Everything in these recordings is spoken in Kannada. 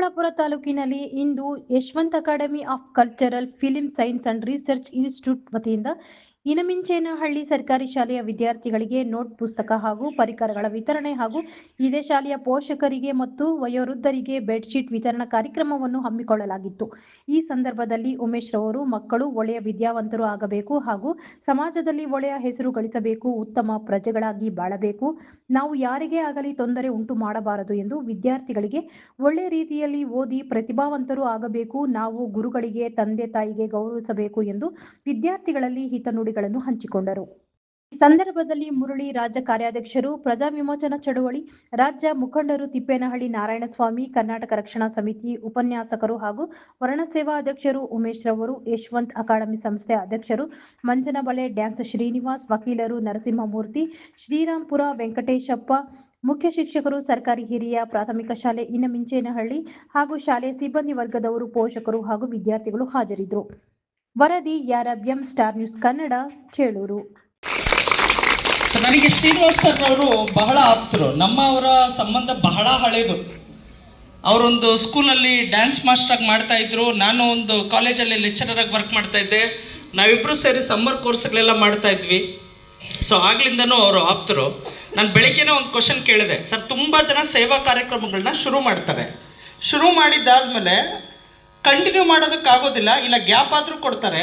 ಯಲ್ಲಾಪುರ ತಾಲೂಕಿನಲ್ಲಿ ಇಂದು Yashwant academy of cultural film science and research institute ವತಿಯಿಂದ ಇನಮಿಂಚೇನಹಳ್ಳಿ ಸರ್ಕಾರಿ ಶಾಲೆಯ ವಿದ್ಯಾರ್ಥಿಗಳಿಗೆ ನೋಟ್ ಪುಸ್ತಕ ಹಾಗೂ ಪರಿಕರಗಳ ವಿತರಣೆ ಹಾಗೂ ಇದೇ ಶಾಲೆಯ ಪೋಷಕರಿಗೆ ಮತ್ತು ವಯೋವೃದ್ಧರಿಗೆ ಬೆಡ್ಶೀಟ್ ವಿತರಣಾ ಕಾರ್ಯಕ್ರಮವನ್ನು ಹಮ್ಮಿಕೊಳ್ಳಲಾಗಿತ್ತು. ಈ ಸಂದರ್ಭದಲ್ಲಿ ಉಮೇಶ್ ರವರು ಮಕ್ಕಳು ಒಳ್ಳೆಯ ವಿದ್ಯಾವಂತರು ಆಗಬೇಕು ಹಾಗೂ ಸಮಾಜದಲ್ಲಿ ಒಳ್ಳೆಯ ಹೆಸರು ಗಳಿಸಬೇಕು, ಉತ್ತಮ ಪ್ರಜೆಗಳಾಗಿ ಬಾಳಬೇಕು. ನಾವು ಯಾರಿಗೆ ಆಗಲಿ ತೊಂದರೆ ಉಂಟು ಮಾಡಬಾರದು ಎಂದು ವಿದ್ಯಾರ್ಥಿಗಳಿಗೆ ಒಳ್ಳೆ ರೀತಿಯಲ್ಲಿ ಓದಿ ಪ್ರತಿಭಾವಂತರು ಆಗಬೇಕು, ನಾವು ಗುರುಗಳಿಗೆ, ತಂದೆ ತಾಯಿಗೆ ಗೌರವಿಸಬೇಕು ಎಂದು ವಿದ್ಯಾರ್ಥಿಗಳಲ್ಲಿ ಹಿತನುಡಿಗಳನ್ನು ಹಂಚಿಕೊಂಡರು. ಈ ಸಂದರ್ಭದಲ್ಲಿ ಮುರಳಿ ರಾಜ್ಯ ಕಾರ್ಯಾಧ್ಯಕ್ಷರು, ಪ್ರಜಾ ವಿಮೋಚನಾ ಚಳುವಳಿ, ರಾಜ್ಯ ಮುಖಂಡರು ತಿಪ್ಪೇನಹಳ್ಳಿ ನಾರಾಯಣಸ್ವಾಮಿ, ಕರ್ನಾಟಕ ರಕ್ಷಣಾ ಸಮಿತಿ ಉಪನ್ಯಾಸಕರು ಹಾಗೂ ವರ್ಣಸೇವಾ ಅಧ್ಯಕ್ಷರು ಉಮೇಶ್ ರವರು, ಯಶವಂತ್ ಅಕಾಡೆಮಿ ಸಂಸ್ಥೆ ಅಧ್ಯಕ್ಷರು, ಮಂಜನಬಳೆ ಡ್ಯಾನ್ಸ್ ಶ್ರೀನಿವಾಸ್, ವಕೀಲರು ನರಸಿಂಹಮೂರ್ತಿ, ಶ್ರೀರಾಂಪುರ ವೆಂಕಟೇಶಪ್ಪ, ಮುಖ್ಯ ಶಿಕ್ಷಕರು ಸರ್ಕಾರಿ ಹಿರಿಯ, ಪ್ರಾಥಮಿಕ ಶಾಲೆ ಇನಮಿಂಚೇನಹಳ್ಳಿ ಹಾಗೂ ಶಾಲೆಯ ಸಿಬ್ಬಂದಿ ವರ್ಗದವರು ಪೋಷಕರು ಹಾಗೂ ವಿದ್ಯಾರ್ಥಿಗಳು ಹಾಜರಿದ್ದರು. ವರದಿ ಯಾರಬ್ಯಂ ಸ್ಟಾರ್ ನ್ಯೂಸ್ ಕನ್ನಡ, ಚೇಳೂರು. ನನಗೆ ಶ್ರೀನಿವಾಸ್ ಸರ್ ಅವರು ಬಹಳ ಆಪ್ತರು. ನಮ್ಮ ಅವರ ಸಂಬಂಧ ಬಹಳ ಹಳೇದು. ಅವರೊಂದು ಸ್ಕೂಲಲ್ಲಿ ಡ್ಯಾನ್ಸ್ ಮಾಸ್ಟರ್ ಆಗಿ ಮಾಡ್ತಾ ಇದ್ರು. ನಾನು ಒಂದು ಕಾಲೇಜಲ್ಲಿ ಲೆಕ್ಚರರ್ ಆಗಿ ವರ್ಕ್ ಮಾಡ್ತಾ ಇದ್ದೆ. ನಾವಿಬ್ಬರು ಸೇರಿ ಸಮ್ಮರ್ ಕೋರ್ಸ್ಗಳೆಲ್ಲ ಮಾಡ್ತಾ ಇದ್ವಿ. ಸೊ ಆಗ್ಲಿಂದನೂ ಅವರು ಆಪ್ತರು. ನಾನು ಬೆಳಿಗ್ಗೆನೇ ಒಂದು ಕ್ವಶನ್ ಕೇಳಿದೆ. ಸರ್, ತುಂಬ ಜನ ಸೇವಾ ಕಾರ್ಯಕ್ರಮಗಳನ್ನ ಶುರು ಮಾಡ್ತಾರೆ. ಶುರು ಮಾಡಿದ್ದಾದ್ಮೇಲೆ ಕಂಟಿನ್ಯೂ ಮಾಡೋದಕ್ಕಾಗೋದಿಲ್ಲ, ಇಲ್ಲ ಗ್ಯಾಪ್ ಆದರೂ ಕೊಡ್ತಾರೆ.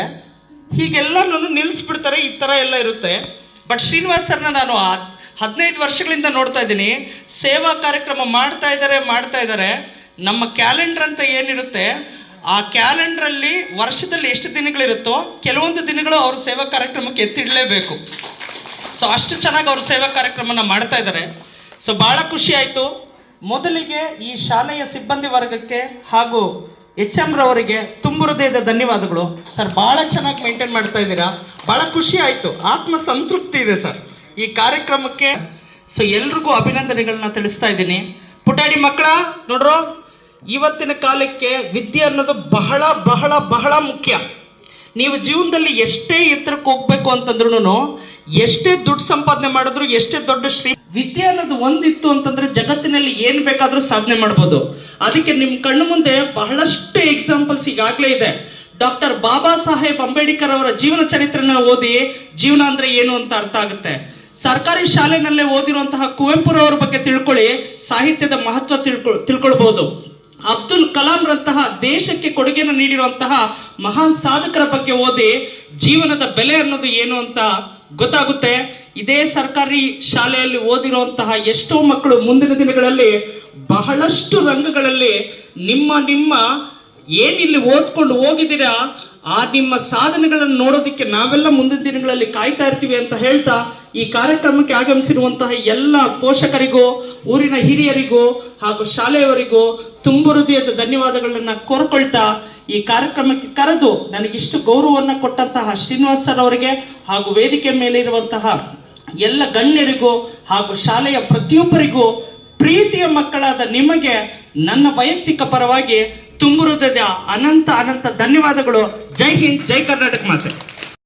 ಹೀಗೆಲ್ಲ ನಾನು ನಿಲ್ಲಿಸ್ಬಿಡ್ತಾರೆ ಈ ಥರ ಎಲ್ಲ ಇರುತ್ತೆ. ಬಟ್ ಶ್ರೀನಿವಾಸ್ ಸರ್ನ ನಾನು ಹದ್- ಹದಿನೈದು ವರ್ಷಗಳಿಂದ ನೋಡ್ತಾ ಇದ್ದೀನಿ. ಸೇವಾ ಕಾರ್ಯಕ್ರಮ ಮಾಡ್ತಾ ಇದ್ದಾರೆ ಮಾಡ್ತಾ ಇದ್ದಾರೆ. ನಮ್ಮ ಕ್ಯಾಲೆಂಡರ್ ಅಂತ ಏನಿರುತ್ತೆ, ಆ ಕ್ಯಾಲೆಂಡ್ರಲ್ಲಿ ವರ್ಷದಲ್ಲಿ ಎಷ್ಟು ದಿನಗಳಿರುತ್ತೋ, ಕೆಲವೊಂದು ದಿನಗಳು ಅವ್ರ ಸೇವಾ ಕಾರ್ಯಕ್ರಮಕ್ಕೆ ಎತ್ತಿಡಲೇಬೇಕು. ಸೊ ಅಷ್ಟು ಚೆನ್ನಾಗಿ ಅವರು ಸೇವಾ ಕಾರ್ಯಕ್ರಮನ ಮಾಡ್ತಾ ಇದ್ದಾರೆ. ಸೊ ಭಾಳ ಖುಷಿ ಆಯಿತು. ಮೊದಲಿಗೆ ಈ ಶಾಲೆಯ ಸಿಬ್ಬಂದಿ ವರ್ಗಕ್ಕೆ ಹಾಗೂ ಎಚ್ ಎಂ ರವರಿಗೆ ತುಂಬ ಹೃದಯದ ಧನ್ಯವಾದಗಳು. ಸರ್ ಭಾಳ ಚೆನ್ನಾಗಿ ಮೇಂಟೈನ್ ಮಾಡ್ತಾ ಇದ್ದೀರಾ. ಭಾಳ ಖುಷಿ ಆಯಿತು. ಆತ್ಮ ಸಂತೃಪ್ತಿ ಇದೆ ಸರ್. ಈ ಕಾರ್ಯಕ್ರಮಕ್ಕೆ ಸೊ ಎಲ್ರಿಗೂ ಅಭಿನಂದನೆಗಳನ್ನ ತಿಳಿಸ್ತಾ ಇದ್ದೀನಿ. ಪುಟಾಣಿ ಮಕ್ಕಳ, ನೋಡ್ರೋ, ಇವತ್ತಿನ ಕಾಲಕ್ಕೆ ವಿದ್ಯೆ ಅನ್ನೋದು ಬಹಳ ಬಹಳ ಬಹಳ ಮುಖ್ಯ. ನೀವು ಜೀವನದಲ್ಲಿ ಎಷ್ಟೇ ಎತ್ತರಕ್ಕೆ ಹೋಗ್ಬೇಕು ಅಂತಂದ್ರೂ ಎಷ್ಟೇ ದುಡ್ಡು ಸಂಪಾದನೆ ಮಾಡಿದ್ರು, ಎಷ್ಟೇ ದೊಡ್ಡ ಶ್ರೀ ವಿದ್ಯೆ ಅನ್ನೋದು ಒಂದಿತ್ತು ಅಂತಂದ್ರೆ ಜಗತ್ತಿನಲ್ಲಿ ಏನ್ ಬೇಕಾದ್ರೂ ಸಾಧನೆ ಮಾಡ್ಬೋದು. ಅದಕ್ಕೆ ನಿಮ್ ಕಣ್ಣು ಮುಂದೆ ಬಹಳಷ್ಟು ಎಕ್ಸಾಂಪಲ್ಸ್ ಈಗಾಗಲೇ ಇದೆ. ಡಾಕ್ಟರ್ ಬಾಬಾ ಸಾಹೇಬ್ ಅಂಬೇಡ್ಕರ್ ಅವರ ಜೀವನ ಚರಿತ್ರೆನ ಓದಿ, ಜೀವನ ಅಂದ್ರೆ ಏನು ಅಂತ ಅರ್ಥ ಆಗುತ್ತೆ. ಸರ್ಕಾರಿ ಶಾಲೆನಲ್ಲೇ ಓದಿರುವಂತಹ ಕುವೆಂಪುರವರ ಬಗ್ಗೆ ತಿಳ್ಕೊಳ್ಳಿ, ಸಾಹಿತ್ಯದ ಮಹತ್ವ ತಿಳ್ಕೊ ತಿಳ್ಕೊಳ್ಬಹುದು ಅಬ್ದುಲ್ ಕಲಾಂರಂತಹ ದೇಶಕ್ಕೆ ಕೊಡುಗೆಯನ್ನು ನೀಡಿರುವಂತಹ ಮಹಾನ್ ಸಾಧಕರ ಬಗ್ಗೆ ಓದಿ ಜೀವನದ ಬೆಲೆ ಅನ್ನೋದು ಏನು ಅಂತ ಗೊತ್ತಾಗುತ್ತೆ. ಇದೇ ಸರ್ಕಾರಿ ಶಾಲೆಯಲ್ಲಿ ಓದಿರುವಂತಹ ಎಷ್ಟೋ ಮಕ್ಕಳು ಮುಂದಿನ ದಿನಗಳಲ್ಲಿ ಬಹಳಷ್ಟು ರಂಗಗಳಲ್ಲಿ ನಿಮ್ಮ ನಿಮ್ಮ ಏನಿಲ್ಲಿ ಓದ್ಕೊಂಡು ಹೋಗಿದ್ದೀರಾ, ಆ ನಿಮ್ಮ ಸಾಧನೆಗಳನ್ನು ನೋಡೋದಕ್ಕೆ ನಾವೆಲ್ಲ ಮುಂದಿನ ದಿನಗಳಲ್ಲಿ ಕಾಯ್ತಾ ಇರ್ತೀವಿ ಅಂತ ಹೇಳ್ತಾ ಈ ಕಾರ್ಯಕ್ರಮಕ್ಕೆ ಆಗಮಿಸಿರುವಂತಹ ಎಲ್ಲ ಪೋಷಕರಿಗೂ, ಊರಿನ ಹಿರಿಯರಿಗೂ ಹಾಗೂ ಶಾಲೆಯವರಿಗೂ ತುಂಬು ಹೃದಯದ ಧನ್ಯವಾದಗಳನ್ನು ಕೋರ್ಕೊಳ್ತಾ ಈ ಕಾರ್ಯಕ್ರಮಕ್ಕೆ ಕರೆದು ನನಗಿಷ್ಟು ಗೌರವವನ್ನು ಕೊಟ್ಟಂತಹ ಶ್ರೀನಿವಾಸ್ ಸರ್ ಅವರಿಗೆ ಹಾಗೂ ವೇದಿಕೆ ಮೇಲೆ ಇರುವಂತಹ ಎಲ್ಲ ಗಣ್ಯರಿಗೂ ಹಾಗೂ ಶಾಲೆಯ ಪ್ರತಿಯೊಬ್ಬರಿಗೂ ಪ್ರೀತಿಯ ಮಕ್ಕಳಾದ ನಿಮಗೆ ನನ್ನ ವೈಯಕ್ತಿಕ ಪರವಾಗಿ ತುಂಬು ಹೃದಯದ ಅನಂತ ಅನಂತ ಧನ್ಯವಾದಗಳು. ಜೈ ಹಿಂದ್, ಜೈ ಕರ್ನಾಟಕ ಮಾತೆ.